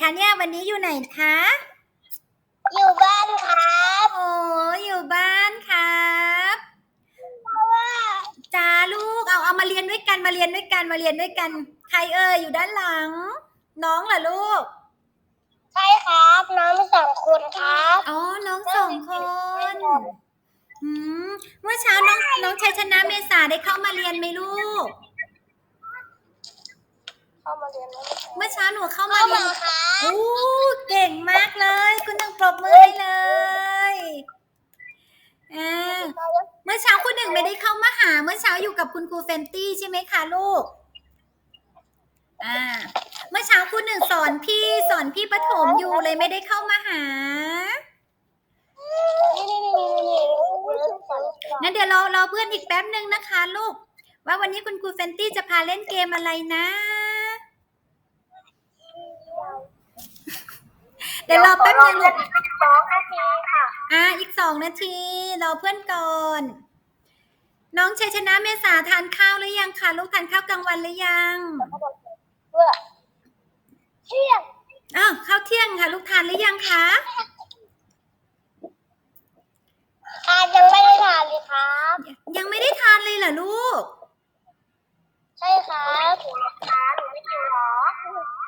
คะเนี่ยวันนี้อยู่ไหนคะ อยู่บ้านครับ โอ้อยู่บ้านครับเพราะว่าจ้าลูกเอาเอามาเรียนด้วยกันมาเรียนด้วยกันมาเรียนด้วยกัน ใครเอ่ยอยู่ด้านหลัง น้องเหรอลูก ใช่ครับน้องสองคนครับอ๋อน้องสองคนอืมเมื่อเช้าน้องน้องชัยชนะเมษาได้เข้ามาเรียนไหมลูก เข้ามาเรียนแล้วเมื่อเช้าหนูเข้ามาเข้าเรียมานครับโอ้เก่งมากเลย คุณต้องปรบมือให้เลยอ่าเมื่อเช้าคุณหนึ่งไม่ได้เข้ามาหา เมื่อเช้าอยู่กับคุณครูเฟนตี้ใช่ไหมคะลูก อ่า เมื่อเช้าคุณหนึ่งสอนพี่สอนพี่ปฐมอยู่เลยไม่ได้เข้ามาหา นี่นี่นี่นี่นี่งั้นเดี๋ยวเราเราเพื่อนอีกแป๊บหนึ่งนะคะ ลูก ว่าวันนี้คุณครูเฟนตี้จะพาเล่นเกมอะไรนะ ดี๋ยวรอแป๊บหนึงลูกสองนาทีค่ะ อ่าอีกสองนาทีรอเพื่อนก่อน น้องชัยชนะเมษาทานข้าวหรือยังคะลูกทานข้าวกลางวันหรือยังเพื่อเที่ยงอ้าวข้าวเที่ยงค่ะ ลูกทานหรือยังคะทานยังไม่ได้ทานเลยครับ ยังไม่ได้ทานเลยเหรอลูก ใช่ครับหนูหรอคะหนูไม่หิวหรอ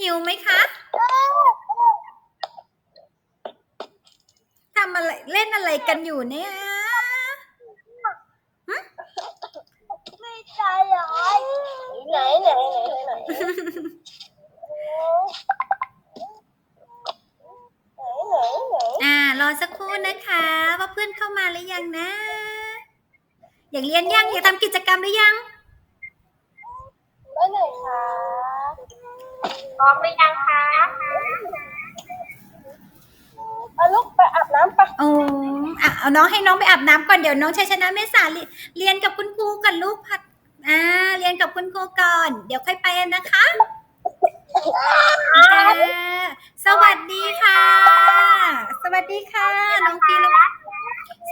หิวไหมคะทำอะไรเล่นอะไรกันอยู่เนี่ยไม่ใช่หรอไหนไหนไหนไหนไหนไหนไหนอ่ารอสักครู่นะคะ ว่าเพื่อนเข้ามาหรือยังนะ อยากเรียนยังอยากทำกิจกรรมหรือยัง ไปไหนคะพ ร้อมหรือยังคะเอาลูกไปอาบน้ำไปโอ้อะเอาน้องให้น้องไปอาบน้ำก่อนเดี๋ยวน้องชัยชนะเมษาเรียเรียนกับคุณครูก่อนลูกพัดอ่าเรียนกับคุณครูก่อน เดี๋ยวค่อยไปนะคะจ้าสวัสดีค่ะ สวัสดีค่ะ น้องพีรพ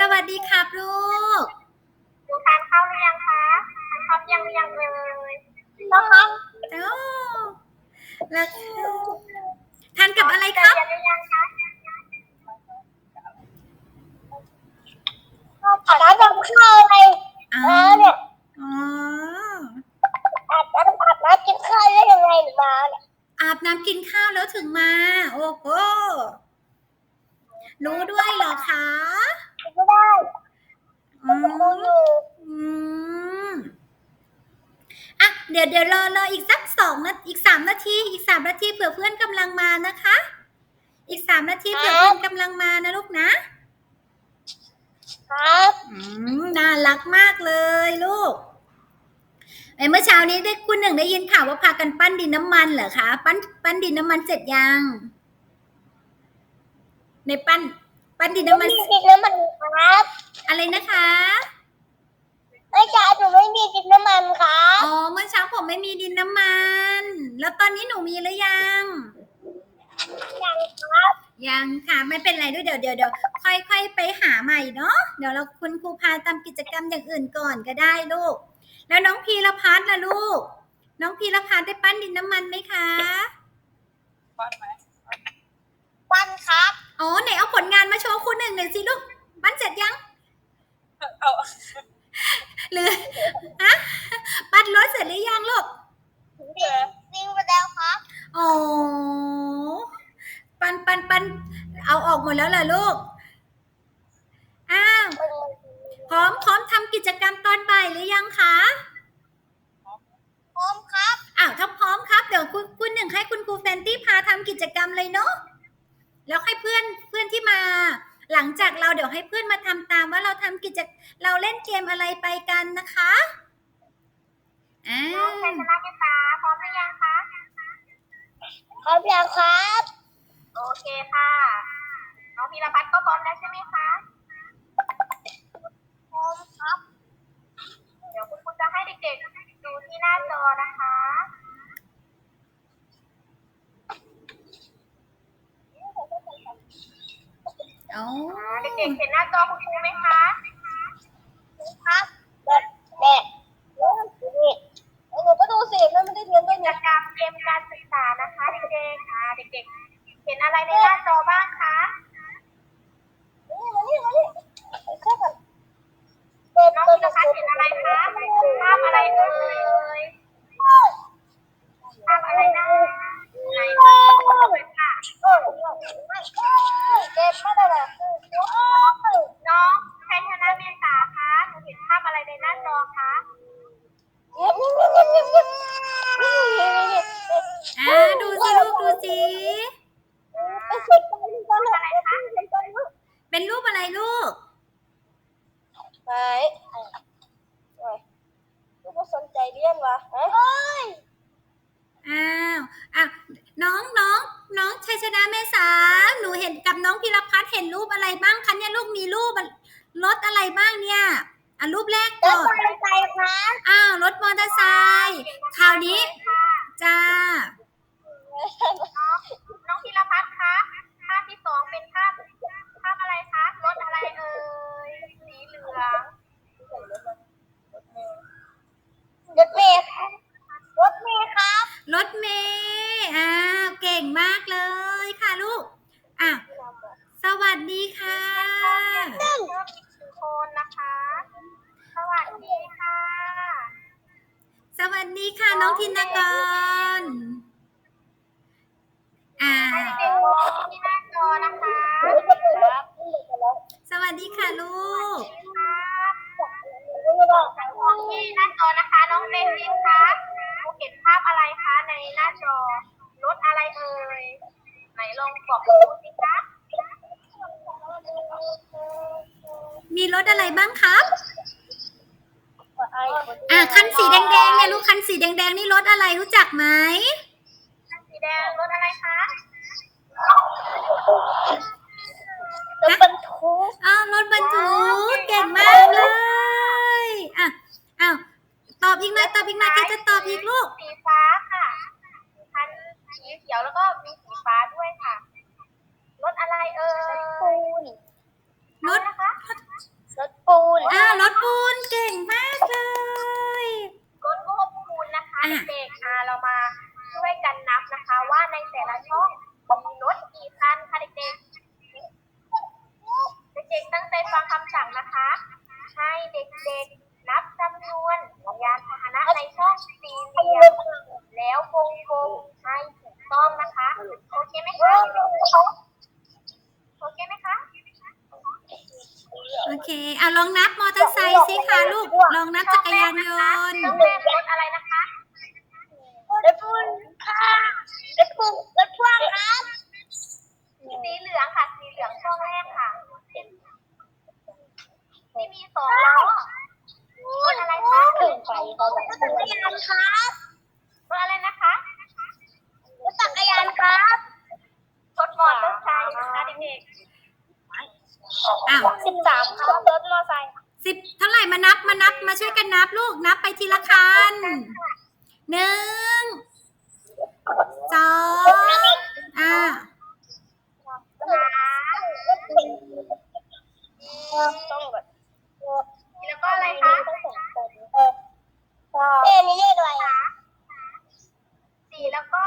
สวัสดีครับลูกดูทานข้าวหรือยังคะทานข้าวยังหรือยังเลยแล้วครับโอ้ แล้วทานกับอะไรครับเรียนหรือยังคะอาบน้ำกับข้าวอะไรอ๋อมาเนี่ยอ๋ออาบน้ำอาบน้ำกินข้าวได้ยังไงมาเนี่ยอาบน้ำกินข้าวแล้วถึงมา โอ้โหรู้ด้วยเหรอคะไม่ได้อืดูมอยู่อืม อะเดี๋ยวเดี๋ยวรอรออีกสักสองนาอีกสามนาที อีกสามนาทีเผื่อเพื่อนกำลังมานะคะ อีกสามนาทีเผื่อเพื่อนกำลังมานะลูกนะครับอืมน่ารักมากเลยลูกไอ้เมื่อเช้านี้ได้คุณหนึ่งได้ยินข่าวว่าพากันปั้นดินน้ำมันเหรอคะ ปั้นปั้นดินน้ำมันเสร็จยังในปั้น ปั้นดินน้ำมันไม่มีกินน้ำมันครับ อะไรนะคะ ไม่ใช่หนูไม่มีกินน้ำมันครับอ๋อเมื่อเช้าผมไม่มีดินน้ำมัน แล้วตอนนี้หนูมีหรือยังยังครับ ยังค่ะไม่เป็นไรด้วยเดี๋ยวเดี๋ยวเดี๋ยวค่อยๆไปหาใหม่เนาะเดี๋ยวเราคุณครูพาทำกิจกรรมอย่างอื่นก่อนก็ได้ลูก แล้วน้องพีรพัฒน์ล่ะลูก น้องพีรพัฒน์ได้ปั้นดินน้ำมันไหมคะปั้นครับ อ๋อไหนเอาผลงานมาโชว์ครูหนึ่งหน่อยสิลูกปั้นเสร็จยัง หรือฮะปั้นรถเสร็จหรือยังลูกวิ่งไปแล้วครับอ๋อปันปันปันเอาออกหมดแล้วเหรอลูกอ้าวพร้อมพร้อมทำกิจกรรมตอนบ่ายหรือยังคะพร้อมครับอ้าวถ้าพร้อมครับเดี๋ยวคุณคุณหนึ่งให้คุณครูแฟนตี้พาทำกิจกรรมเลยเนาะแล้วให้เพื่อนเพื่อนที่มา หลังจากเราเดี๋ยวให้เพื่อนมาทำตามว่าเราทำกิจเราเล่นเกมอะไรไปกันนะคะอ่าน้องชัยชนะเมตาพร้อมหรือยังคะพร้อมแล้วครับ โอเคค่ะน้องพีรพัฒน์ก็พร้อมแล้วใช่ไหมคะพร้อมครับ เดี๋ยวคุณครูจะให้เด็กๆดูที่หน้าจอนะคะ เอาอ่าเด็กๆเห็นหน้าจอคุณครูไหมคะครับแบบแบบนี่หนูก็ดูสิมันไม่ได้เรียนด้วยกิจกรรมเกกมการศึกษานะคะเด็กๆอ่าเด็กๆ เห็นอะไรในหน้าจอบ้างคะมานี่มานี่แค่ก่อนน้องพิรพัฒน์เห็นอะไรคะภาพอะไรเอ่ยภาพอะไรนะไหนคะ เลยค่ะเก็บม่ได้เลย น้องชัยชนะเมษาคะหนูเห็นภาพอะไรในหน้าจอคะอ่าดูสิลูกดูสิอะไรคะเป็นรูปอะไรลูก ไหนลูกก็สนใจเรียนวะเฮ้ย อ้าวอะน้องน้องน้องชัยชนะเมษา หนูเห็นกับน้องพิรพัฒน์เห็นรูปอะไรบ้างคะเนี่ยลูกมีรูปรถอะไรบ้างเนี่ยอะรูปแรกรก่ถอมอนเตอร์ไซค์ครับอ้าวรถมอเตอร์ไซค์คราวนี้จ้า น้องน้องธีรพัฒน์คะภาพที่สองเป็นภาพภาพอะไรคะ รถอะไรเอ่ย สีเหลือง รถเมย์ครับ รถเมย์ครับ รถเมย์อ้าวเก่งมากเลยค่ะลูกอะสวัสดีค่ะเพิ่มอีกหนึ่งคนนะคะ สวัสดีค่ะ สวัสดีค่ะ น้องธินกรอ่าให้เด็กๆมองที่หน้าจอนะคะครับสวัสดีค่ะลูก ครับมองที่หน้าจอนะคะ น้องเบนลินคะดู เห็นภาพอะไรคะในหน้าจอรถอะไรเอ่ยไหนลองบอกดูสิคะมีรถอะไรบ้างครับอะคันสีแดงๆเนี่ยลูกคันสีแดงๆนี่รถอะไรรู้จักไหมสีแดงรถอะไรคะรถบรรทุกอ้าวรถบรรทุกเก่งมากเลยอะอ้าว ตอบอีกหน่อยตอบอีกหน่อยใครจะตอบอีกลูก สีฟ้าค่ะคันสีเขียวแล้วก็มีสีฟ้าด้วยค่ะ รถอะไรเอ่ยปูนรถ นะคะ รถปูนอ่ารถปูนเก่งมากเลย รถโม้ปูนนะคะอะ เด็กๆอะเรามาช่วยกันนับนะคะ ว่าในแต่ละช่องมีรถกี่คันค่ะเด็กๆเด็กๆตั้งใจฟังคำสั่งนะคะ ให้เด็กๆนับจำน สี่เหลี่ยมแล้ววงกลมให้ถูกต้องนะคะโอเคไหมคะโอเคไหมคะโอเคอะลองนับมอเตอร์ไซค์สิคะลูกลองนับจักรยานยนต์ช่องแรกรถอะไรนะคะรถพ่วงค่ะรถพ่วงรถพ่วงครับสีเหลืองค่ะสีเหลืองช่องแรกค่ะที่มีสองล้อ รถอะไรคะรถจักรยานครับรถอะไรนะคะรถจักรยานครับรถมอเตอร์ไซค์นะคะเด็กอ้าวๆสิบสามครับรถมอเตอร์ไซค์สิบเท่าไหร่มานับมานับมาช่วยกันนับลูกนับไปทีละคันหนึ่งสองอ่าสามต้องแบบแล้วก็อะไรคะ เอ๊ะนี่เลขอะไรคะสี่แล้วก็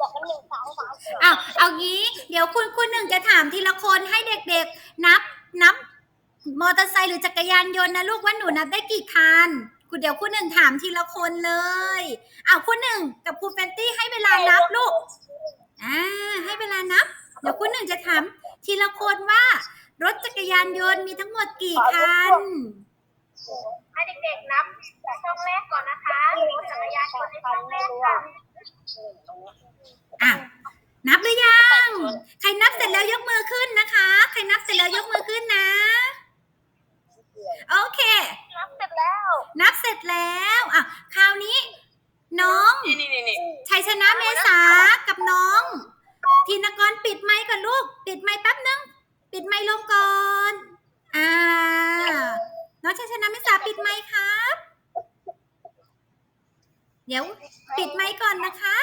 บอกกันหนึ่งสองสามสี่อ้าวเอางี้ เดี๋ยวคุณคุณหนึ่งจะถามทีละคนให้เด็กๆ นับนับ มอเตอร์ไซค์หรือจักรยานยนต์นะลูกว่าหนูนับได้กี่คันคุณเดี๋ยวคุณหนึ่งถามทีละคนเลยอ้าวคุณหนึ่งกับครูเฟนตี้ให้เวลานับลูกอ่าให้เวลานับ เดี๋ยวคุณหนึ่งจะถามทีละคนว่า รถจักรยานยนต์มีทั้งหมดกี่คัน ให้เด็กๆนับช่องแรกก่อนนะคะรถจักรยานยนต์ในช่องแรกค่ะอะนับหรือยัง ใครนับเสร็จแล้วยกมือขึ้นนะคะ ใครนับเสร็จแล้วยกมือขึ้นนะ โอเค นับเสร็จแล้ว นับเสร็จแล้วอะคราวนี้ น้องนี่นี่นี่ชัยชนะเมษากับน้องธินกรปิดไมค์ก่อนลูก ปิดไมค์แป๊บนึง ปิดไมค์ลงก่อน อ่า น้องชัยชนะเมษาปิดไมค์ครับ เดี๋ยวปิดไมค์ก่อนนะคะ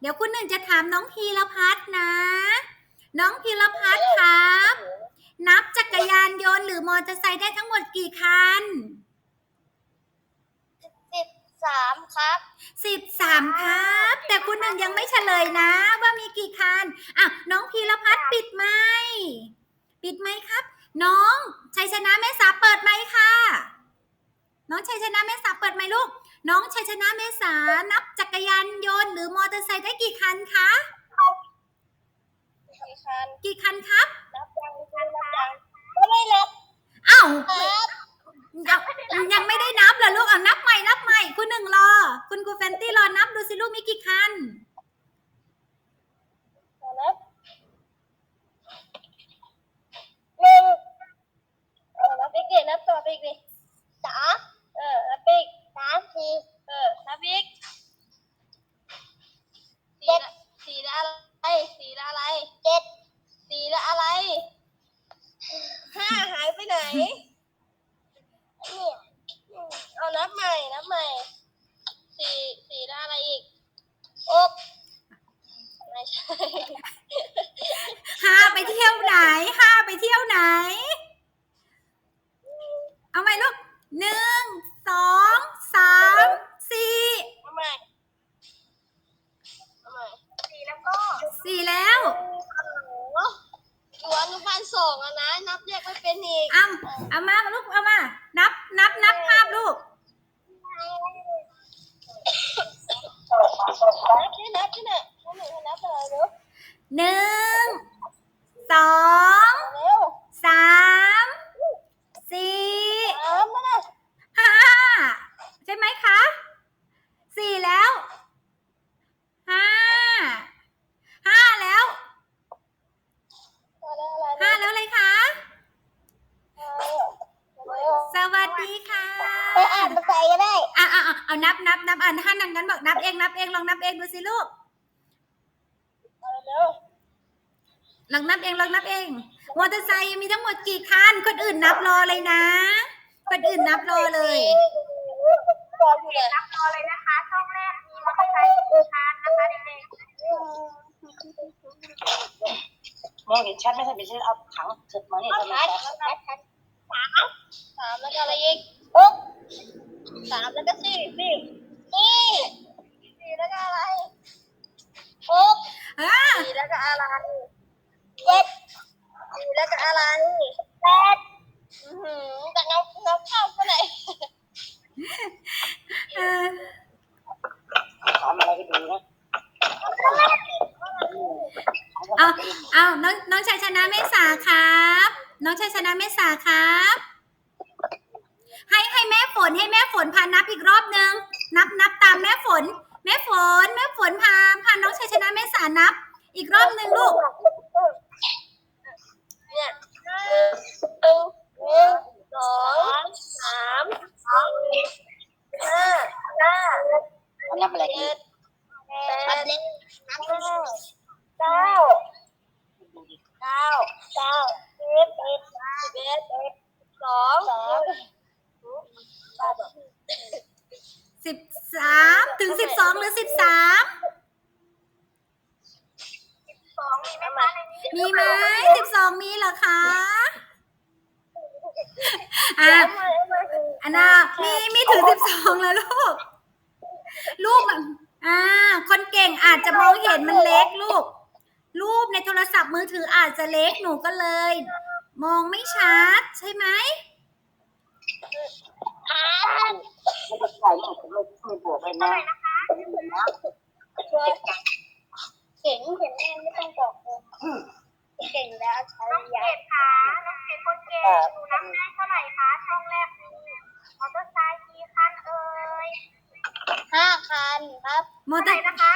เดี๋ยวคุณหนึ่งจะถามน้องพีรพัฒน์นะ น้องพีรพัฒน์ครับ นับจักรยานยนต์หรือมอเตอร์ไซค์ได้ทั้งหมดกี่คันครับสิบสามครับ แต่คุณหนึ่งยังไม่เฉลยนะ ว่ามีกี่คันอะน้องพีรพัฒน์ปิดไมค์ ปิดไมค์ครับ น้องชัยชนะแม่สาเปิดไมค์ค่ะ น้องชัยชนะแม่สาเปิดไมค์ลูก น้องชัยชนะแม่สานับจักรยานยนต์หรือมอเตอร์ไซค์ได้กี่คันคะกี่คันกี่คันครับนับยังคันนับยังก็ไม่นับอ้าวครับยังยังไม่ได้นับเหรอลูกเอานับใหม่นับใหม่คุณหนึ่งรอ คุณครูเฟนตี้รอนับดูสิลูกมีกี่คันนับหนึ่งเออนับอีกดินับต่อไปอีกดิสามเออนับอีกสามสี่เออนับอีกสี่ละสี่ละอะไรสี่ละอะไรเจ็ดสี่ละอะไรห้าหายไปไหนเนี่ยเอานับใหม่นับใหม่สี่สี่ละอะไรอีกอกไม่ใช่ห้าไปเที่ยวไหนห้าไปเที่ยวไหน เอาไหมลูกหนึ่งสองสามสี่ทำไมทำไมสี่แล้วก็สี่แล้วตัวอนุบาลสองอะนะนับแยกไม่เป็นอีกเอาเอามาลูกเอามา นับนับนับภาพลูกนับที่นับที่เนี่ยนับหนึ่งให้นับอะไรเร็วหนึ่งสอง เร็ว สามสี่ สามมาเลย ห้าใช่ไหมคะสี่แล้วห้าห้าแล้ว อะไรอะไร ห้าแล้วเลยคะ เร็ว สวัสดีค่ะ ไปอ่านภาษาก็ได้ อะอะอะเอานับนับนับอ่านถ้านังนั้นบอกนับเองนับเองลองนับเองดูสิลูก เร็ว ลองนับเองลองนับเอง มอเตอร์ไซค์มีทั้งหมดกี่คัน คนอื่น นับรอเลยนะคนอื่นนับรอเลยรออยู่เลยนับรอเลยนะคะ ช่องแรกมีมอเตอร์ไซค์กี่คันนะคะเด็กมองเห็นชัดไหมถ้าไม่ใช่เอาถังเสร็จมาเนี่ยๆทำไมชัดชัดชัดชัดสามสามแล้วก็อะไรอีกปุ๊บสามแล้วก็สี่สี่สี่สี่แล้วก็อะไรปุ๊บอ่าสี่แล้วก็อะไรเจ็ดสี่แล้วก็อะไรแปด อือหือแต่นับนับเข้าไปไหนเออถามอะไรก็ดูนะเอาเอาน้องน้องชัยชนะเมษาครับ น้องชัยชนะเมษาครับ ให้ให้แม่ฝนให้แม่ฝนพานับอีกรอบนึง นับนับตามแม่ฝน แม่ฝน แม่ฝนพาพาน้องชัยชนะเมษานับ อีกรอบนึงลูกเนี่ยห นึ่งหนึ่งสองสามสี่ห้าห้านับอะไรดีเจ็ดแปดเก้าเก้าเก้าเก้าสิบเอ็ดสิบเอ็ดสองสองสิบสามถึงสิบสองหรือสิบสามสองมีไหมคะในนี้มีไหมสิบสองมีเหรอคะ อะอันน่ะมีมีถึงสิบสองแล้วลูก รูปมันอ่า คนเก่งอาจจะมองเห็นมันเล็กลูก รูปในโทรศัพท์มือถืออาจจะเล็กหนูก็เลย มองไม่ชัดใช่ไหมอ่าไม่ได้ใส่ไม่ไม่ไม่บวกเลยนะเก่งเห็นแม่ไม่ต้องบอกเลยเก่งแล้วใช้น้องยาเกดคะน้องเกดคนเก่งหนูนับ ได้เท่าไหร่คะช่องแรกมีมอเตอร์ไซค์กี่คันเอ่ยห้าคันครับมอเท่าเตไหอร์ร่นะคะ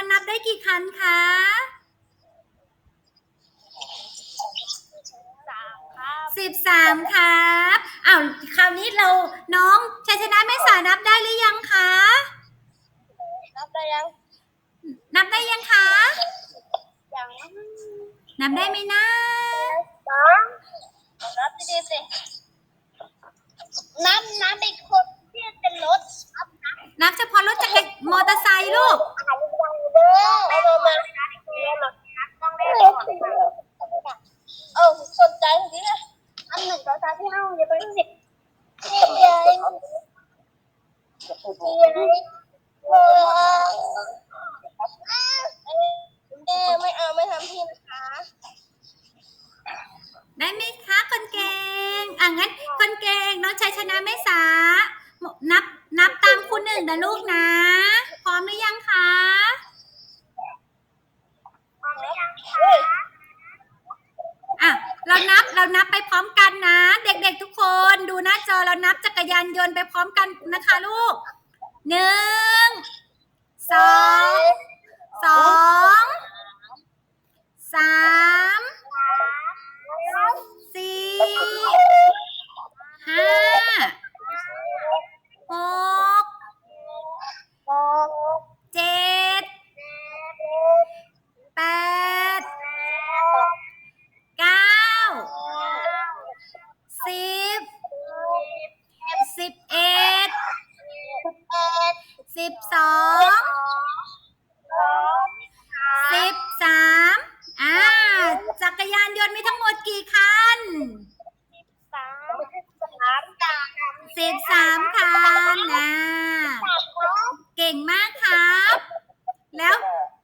รนับได้กี่คันคะสิบสามครับอ้าวคราวนี้เราน้องชัยชนะแม่สานับได้หรือยังคะ นับได้ยัง นับได้ยังคะ ยัง นับได้ไหมนะสองนับดีสิ นับนับเป็นคนที่เป็นรถครับ นับเฉพาะรถจักรมอเตอร์ไซค์ลูกหายยังเอไม่รู้มาต้อสนใจจริงอะอันหนึ่งต่อสามที่ห้าอย่าไปสิบ ก่งมากครับ แล้ว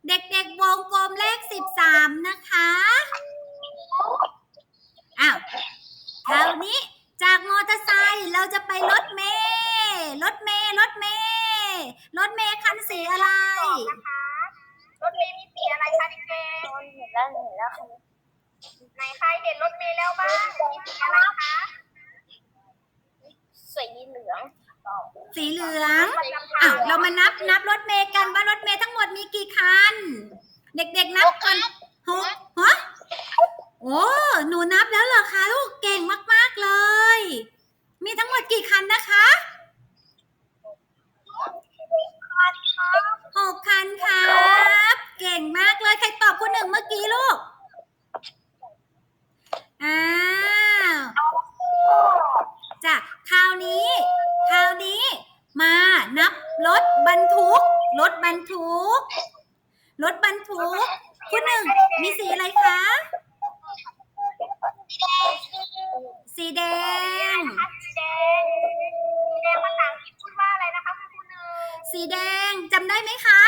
เด็กๆวงกลมเลขสิบสามนะคะอ้าวคราวนี้จากมอเตอร์ไซค์เราจะไปรถเมล์รถเมล์รถเมล์รถเมล์คันสีอะไร รถเมย์มีสีอะไรคะเด็ก เห็นแล้วเห็นแล้ว ๆไหนใครเห็นรถเมย์แล้วบ้างมีสีอะไรคะ สีเหลือง สีเหลืองอ้าวเรามานับนับรถเมล์กันว่ารถเมล์ทั้งหมดมีกี่คัน เด็กๆนับกันหกฮะโอ้หนูนับแล้วเหรอคะลูกเก่งมากๆเลย มีทั้งหมดกี่คันนะคะหกคันครับ เก่งมากเลยใครตอบคุณหนึ่งเมื่อกี้ลูกอ้าวจ้ะคราวนี้ คราวนี้ มานับรถบรรทุก รถบรรทุก รถบรรทุก คุณหนึ่งมีสีอะไรคะ สีแดง สีแดงสีแดงภาษาอังกฤษพูดว่าอะไรนะคะคุณครูหนึ่ง สีแดงจำได้ไหมคะ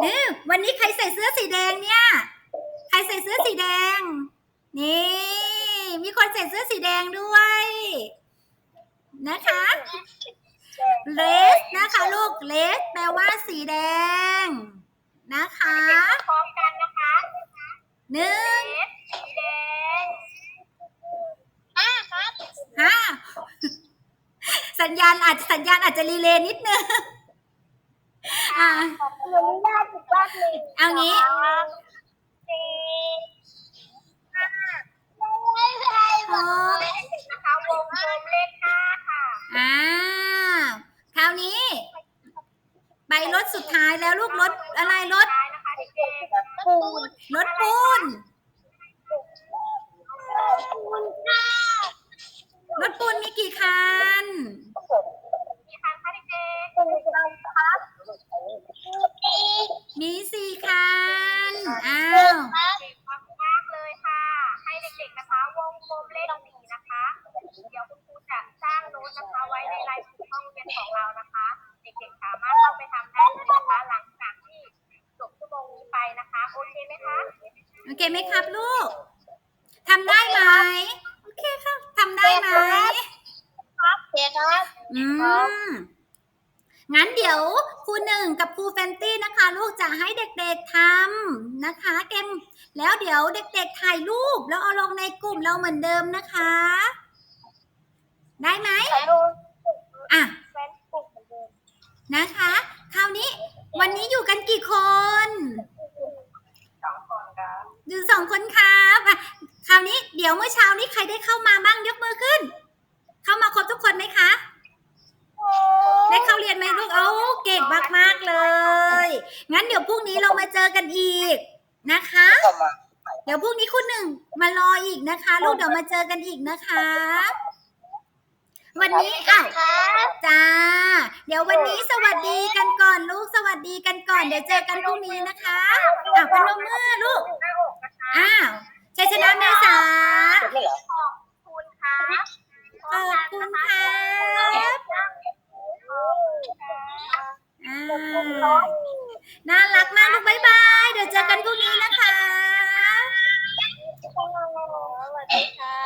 เอ๊ะวันนี้ใครใส่เสื้อสีแดงเนี่ย ใครใส่เสื้อสีแดง นี่ มีคนใส่เสื้อสีแดงด้วย นะคะเลสนะคะลูกเลสแปลว่าสีแดง นะคะพร้อมกันนะคะหนึ่งเอสสีแดงห้าครับห้าสัญญาณอาจสัญญาณอาจจะรีเลย์นิดนึงอะหนูไม่ได้ถูกรอบหนึ่งเอางี้ สี่ห้าไม่ใช่หกนะคะวงกลมเลขห้าค่ะอ่าคราวนี้ ไปรถสุดท้ายแล้วลูกรถอะไรรถปูนรถปูนรถปูนมีกี่คัน ๆมีคันคะเด็ก ปูนครับสี่ มีสี่คัน อ้าวครับๆเก่งมากๆเลยค่ะ ให้เด็กๆนะคะ วงกลมเลขสี่นะคะ เดี๋ยวคุณครูจะสร้างโน้ตนะคะไว้ในรายชื่อห้องเรียนของเรานะคะ เด็กๆสามารถเข้าไปทำได้เลยนะคะหลังจากที่จบชั่วโมงนี้ไปนะคะ โอเคไหมคะ โอเคไหมครับลูก ทำได้ไหม โอเคครับทำได้ไหม ครับเพียครับ อืม งั้นเดี๋ยวค รูหนึ่งกับครูแฟนตี้นะคะ ลูกจะให้เด็กๆทำนะคะเกมแล้วเดี๋ยวเด็กๆถ่ายรูปแล้วเอาลงในกลุ่มเราเหมือนเดิมนะคะ ได้ไหมถ่ายรูปอะแฟนปลุกเหมือนเดิมนะคะ คราวนี้วันนี้อยู่กันกี่คนสองคนครับอยู่สองคนครับอะคราวนี้เดี๋ยวเมื่อเช้านี้ใครได้เข้ามาบ้างยกมือขึ้น เข้ามาครบทุกคนไหมคะ ได้เข้าเรียนไหมลูก เอ้าเก่งมากๆเลย งั้นเดี๋ยวพรุ่งนี้เรามาเจอกันอีกนะคะเข้ามาเดี๋ยวพรุ่งนี้คุณหนึ่งมารออีกนะคะ ลูกเดี๋ยวมาเจอกันอีกนะคะ วันนี้อ้าวครับจ้า เดี๋ยววันนี้สวัสดีกันก่อนลูกสวัสดีกันก่อน เดี๋ยวเจอกันพรุ่งนี้นะคะอะพนมมือลูกหน้าอกนะคะอ้าวชัยชนะเมษาจบไม่เหรอขอบคุณครับขอบคุณค่ะ น่ารักมากลูกบายบาย เดี๋ยวเจอกันพรุ่งนี้นะคะ สวัสดีค่ะ